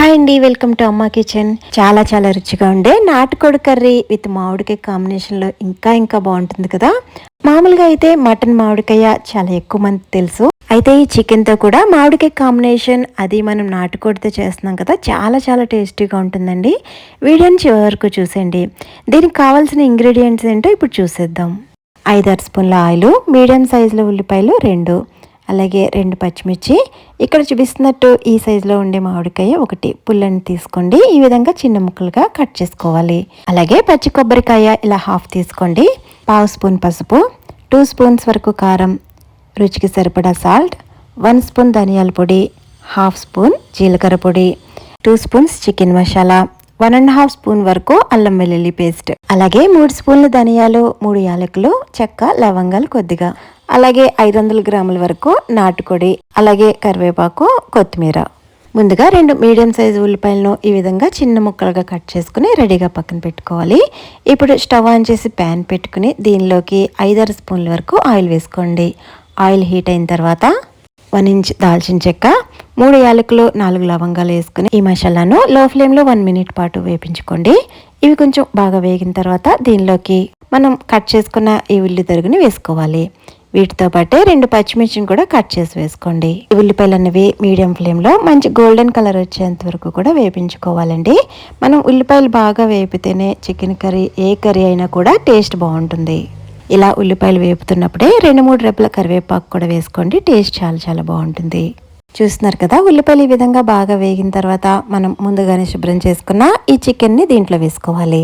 Hi అండి welcome to అమ్మ kitchen. చాలా చాలా రుచిగా ఉండే నాటుకోడి కర్రీ విత్ మామిడికాయ కాంబినేషన్లో ఇంకా ఇంకా బాగుంటుంది కదా. మామూలుగా అయితే మటన్ మామిడికాయ చాలా ఎక్కువ మంది తెలుసు. అయితే ఈ చికెన్తో కూడా మామిడికాయ కాంబినేషన్ అది మనం నాటుకోడితో చేస్తున్నాం కదా చాలా చాలా టేస్టీగా ఉంటుందండి. వీడియోని చివరి వరకు చూసేయండి. దీనికి కావాల్సిన ఇంగ్రీడియంట్స్ ఏంటో ఇప్పుడు చూసేద్దాం. ఐదారు స్పూన్ల ఆయిల్ మీడియం సైజులో ఉల్లిపాయలు రెండు. అలాగే రెండు పచ్చిమిర్చి. ఇక్కడ చూపిస్తున్నట్టు ఈ సైజులో ఉండే మామిడికాయ ఒకటి. పుల్లని తీసుకోండి. ఈ విధంగా చిన్న ముక్కలుగా కట్ చేసుకోవాలి. అలాగే పచ్చి కొబ్బరికాయ ఇలా హాఫ్ తీసుకోండి. పావు స్పూన్ పసుపు టూ స్పూన్స్ వరకు కారం రుచికి సరిపడా సాల్ట్ వన్ స్పూన్ ధనియాల పొడి హాఫ్ స్పూన్ జీలకర్ర పొడి two spoons chicken masala one and half spoon వరకు అల్లం వెల్లుల్లి పేస్ట్. అలాగే మూడు స్పూన్లు ధనియాలు మూడు యాలకులు చెక్క లవంగాలు కొద్దిగా. అలాగే ఐదు వందల గ్రాముల వరకు నాటుకొడి అలాగే కరివేపాకు కొత్తిమీర. ముందుగా రెండు మీడియం సైజు ఉల్లిపాయలను ఈ విధంగా చిన్న ముక్కలుగా కట్ చేసుకుని రెడీగా పక్కన పెట్టుకోవాలి. ఇప్పుడు స్టవ్ ఆన్ చేసి ప్యాన్ పెట్టుకుని దీనిలోకి ఐదారు స్పూన్ల వరకు ఆయిల్ వేసుకోండి. ఆయిల్ హీట్ అయిన తర్వాత వన్ ఇంచ్ దాల్చిన చెక్క మూడు యాలకులు నాలుగు లవంగాలు వేసుకుని ఈ మసాలాను లో ఫ్లేమ్లో వన్ మినిట్ పాటు వేపించుకోండి. ఇవి కొంచెం బాగా వేగిన తర్వాత దీనిలోకి మనం కట్ చేసుకున్న ఈ ఉల్లి తరుగుని వేసుకోవాలి. వీటితో పాటే రెండు పచ్చిమిర్చిని కూడా కట్ చేసి వేసుకోండి. ఈ ఉల్లిపాయలు అనేవి మీడియం ఫ్లేమ్లో మంచి గోల్డెన్ కలర్ వచ్చేంత వరకు కూడా వేపించుకోవాలండి. మనం ఉల్లిపాయలు బాగా వేపితేనే చికెన్ కర్రీ ఏ కర్రీ అయినా కూడా టేస్ట్ బాగుంటుంది. ఇలా ఉల్లిపాయలు వేపుతున్నప్పుడే రెండు మూడు రెప్పల కరివేపాకు కూడా వేసుకోండి టేస్ట్ చాలా చాలా బాగుంటుంది. చూస్తున్నారు కదా ఉల్లిపాయలు ఈ విధంగా బాగా వేగిన తర్వాత మనం ముందుగానే శుభ్రం చేసుకున్న ఈ చికెన్ని దీంట్లో వేసుకోవాలి.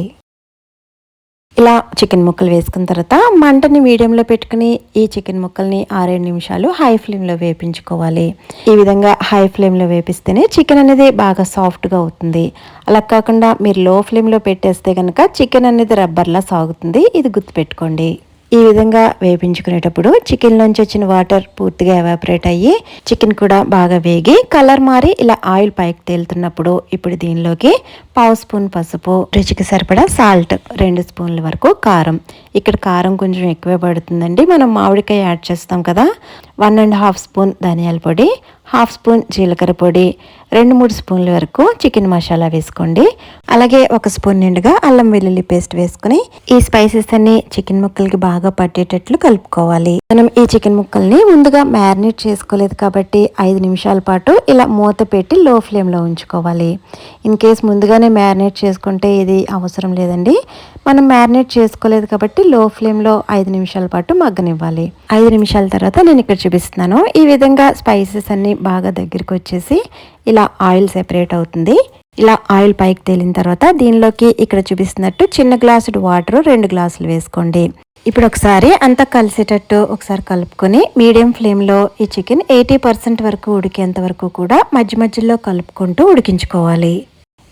ఇలా చికెన్ ముక్కలు వేసుకున్న తర్వాత మంటని మీడియంలో పెట్టుకుని ఈ చికెన్ ముక్కల్ని ఆరేడు నిమిషాలు హై ఫ్లేమ్లో వేపించుకోవాలి. ఈ విధంగా హై ఫ్లేమ్లో వేపిస్తేనే చికెన్ అనేది బాగా సాఫ్ట్గా అవుతుంది. అలా కాకుండా మీరు లో ఫ్లేమ్లో పెట్టేస్తే కనుక చికెన్ అనేది రబ్బర్లా సాగుతుంది. ఇది గుర్తుపెట్టుకోండి. ఈ విధంగా వేపించుకునేటప్పుడు చికెన్ నుంచి వచ్చిన వాటర్ పూర్తిగా ఎవాపరేట్ అయ్యి చికెన్ కూడా బాగా వేగి కలర్ మారి ఇలా ఆయిల్ పైకి తేలుతున్నప్పుడు ఇప్పుడు దీనిలోకి పావు స్పూన్ పసుపు రుచికి సరిపడా సాల్ట్ రెండు స్పూన్ల వరకు కారం. ఇక్కడ కారం కొంచెం ఎక్కువే పడుతుందండి. మనం మామిడికాయ యాడ్ చేస్తాం కదా. వన్ అండ్ హాఫ్ స్పూన్ ధనియాల పొడి హాఫ్ స్పూన్ జీలకర్ర పొడి రెండు మూడు స్పూన్ల వరకు చికెన్ మసాలా వేసుకోండి. అలాగే ఒక స్పూన్ నిండుగా అల్లం వెల్లుల్లి పేస్ట్ వేసుకుని ఈ స్పైసెస్ అన్ని చికెన్ ముక్కలకి బాగా పట్టేటట్లు కలుపుకోవాలి. మనం ఈ చికెన్ ముక్కల్ని ముందుగా మ్యారినేట్ చేసుకోలేదు కాబట్టి ఐదు నిమిషాల పాటు ఇలా మూత పెట్టి లో ఫ్లేమ్లో ఉంచుకోవాలి. ఇన్ కేస్ ముందుగానే మ్యారినేట్ చేసుకుంటే ఇది అవసరం లేదండి. మనం మ్యారినేట్ చేసుకోలేదు కాబట్టి లో ఫ్లేమ్లో ఐదు నిమిషాల పాటు మగ్గనివ్వాలి. ఐదు నిమిషాల తర్వాత నేను ఇక్కడ చూపిస్తున్నాను. ఈ విధంగా స్పైసెస్ అన్ని బాగా దగ్గరికి వచ్చేసి ఇలా ఆయిల్ సెపరేట్ అవుతుంది. ఇలా ఆయిల్ పైకి తేలిన తర్వాత దీనిలోకి ఇక్కడ చూపిస్తున్నట్టు చిన్న గ్లాసుడు వాటర్ రెండు గ్లాసులు వేసుకోండి. ఇప్పుడు ఒకసారి అంతా కలిసేటట్టు ఒకసారి కలుపుకొని మీడియం ఫ్లేమ్లో ఈ చికెన్ ఎయిటీ పర్సెంట్ వరకు ఉడికేంత వరకు కూడా మధ్య మధ్యలో కలుపుకుంటూ ఉడికించుకోవాలి.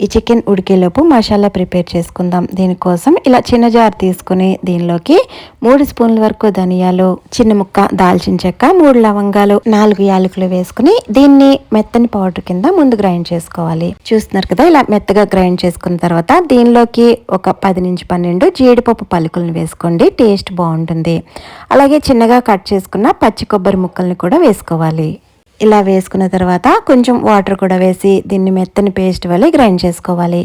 ఈ చికెన్ ఉడికేలోపు మసాలా ప్రిపేర్ చేసుకుందాం. దీనికోసం ఇలా చిన్న జార్ తీసుకుని దీనిలోకి మూడు స్పూన్ల వరకు ధనియాలు చిన్న ముక్క దాల్చిన చెక్క మూడు లవంగాలు నాలుగు యాలకులు వేసుకుని దీన్ని మెత్తని పౌడర్ కింద ముందు గ్రైండ్ చేసుకోవాలి. చూస్తున్నారు కదా ఇలా మెత్తగా గ్రైండ్ చేసుకున్న తర్వాత దీనిలోకి ఒక పది నుంచి పన్నెండు జీడిపప్పు పలుకులను వేసుకోండి టేస్ట్ బాగుంటుంది. అలాగే చిన్నగా కట్ చేసుకున్న పచ్చి కొబ్బరి ముక్కల్ని కూడా వేసుకోవాలి. ఇలా వేసుకున్న తర్వాత కొంచెం వాటర్ కూడా వేసి దీన్ని మెత్తని పేస్ట్ వల్ల గ్రైండ్ చేసుకోవాలి.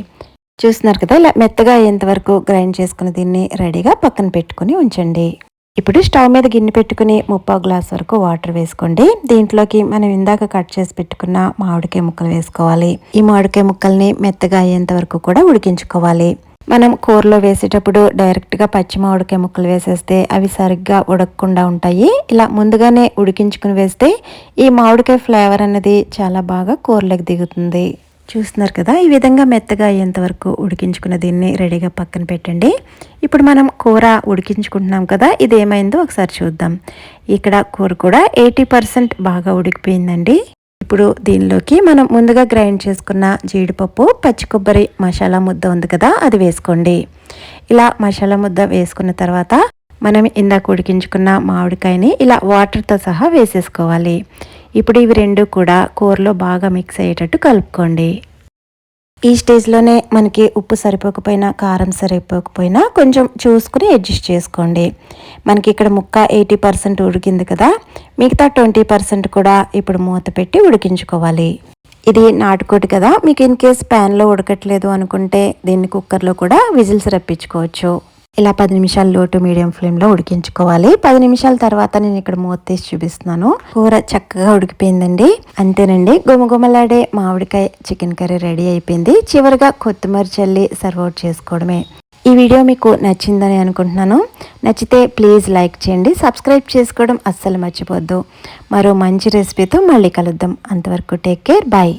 చూస్తున్నారు కదా ఇలా మెత్తగా అయ్యేంతవరకు గ్రైండ్ చేసుకుని దీన్ని రెడీగా పక్కన పెట్టుకుని ఉంచండి. ఇప్పుడు స్టవ్ మీద గిన్నె పెట్టుకుని ముప్పావు గ్లాస్ వరకు వాటర్ వేసుకోండి. దీంట్లోకి మనం ఇందాక కట్ చేసి పెట్టుకున్న మామిడికాయ ముక్కలు వేసుకోవాలి. ఈ మామిడికాయ ముక్కల్ని మెత్తగా అయ్యేంత వరకు కూడా ఉడికించుకోవాలి. మనం కూరలో వేసేటప్పుడు డైరెక్ట్గా పచ్చి మామిడికాయ ముక్కలు వేసేస్తే అవి సరిగ్గా ఉడకకుండా ఉంటాయి. ఇలా ముందుగానే ఉడికించుకుని వేస్తే ఈ మామిడికాయ ఫ్లేవర్ అనేది చాలా బాగా కూరలోకి దిగుతుంది. చూస్తున్నారు కదా ఈ విధంగా మెత్తగా అయ్యేంత వరకు ఉడికించుకున్న దీన్ని రెడీగా పక్కన పెట్టండి. ఇప్పుడు మనం కూర ఉడికించుకుంటున్నాం కదా ఇది ఏమైందో ఒకసారి చూద్దాం. ఇక్కడ కూర కూడా ఎయిటీ పర్సెంట్ బాగా ఉడికిపోయిందండి. ఇప్పుడు దీనిలోకి మనం ముందుగా గ్రైండ్ చేసుకున్న జీడిపప్పు పచ్చి కొబ్బరి మసాలా ముద్ద ఉంది కదా అది వేసుకోండి. ఇలా మసాలా ముద్ద వేసుకున్న తర్వాత మనం ఇందాక ఉడికించుకున్న మామిడికాయని ఇలా వాటర్తో సహా వేసేసుకోవాలి. ఇప్పుడు ఇవి రెండు కూడా కూరలో బాగా మిక్స్ అయ్యేటట్టు కలుపుకోండి. ఈ స్టేజ్లోనే మనకి ఉప్పు సరిపోకపోయినా కారం సరిపోకపోయినా కొంచెం చూసుకుని అడ్జస్ట్ చేసుకోండి. మనకి ఇక్కడ ముక్క ఎయిటీ పర్సెంట్ ఉడికింది కదా మిగతా ట్వంటీ పర్సెంట్ కూడా ఇప్పుడు మూత పెట్టి ఉడికించుకోవాలి. ఇది నాటుకోటి కదా మీకు ఇన్ కేస్ ప్యాన్లో ఉడకట్లేదు అనుకుంటే దీన్ని కుక్కర్లో కూడా విజిల్స్ రప్పించుకోవచ్చు. ఇలా పది నిమిషాలు లోటు మీడియం ఫ్లేమ్లో ఉడికించుకోవాలి. పది నిమిషాల తర్వాత నేను ఇక్కడ మూత తీసి చూపిస్తున్నాను. కూర చక్కగా ఉడికిపోయిందండి. అంతేనండి. గుమగుమలాడే మామిడికాయ చికెన్ కర్రీ రెడీ అయిపోయింది. చివరిగా కొత్తిమీర చల్లి సర్వ్ అవుట్ చేసుకోవడమే. ఈ వీడియో మీకు నచ్చిందని అనుకుంటున్నాను. నచ్చితే ప్లీజ్ లైక్ చేయండి. సబ్స్క్రైబ్ చేసుకోవడం అస్సలు మర్చిపోద్దు. మరో మంచి రెసిపీతో మళ్ళీ కలుద్దాం. అంతవరకు టేక్ కేర్. బాయ్.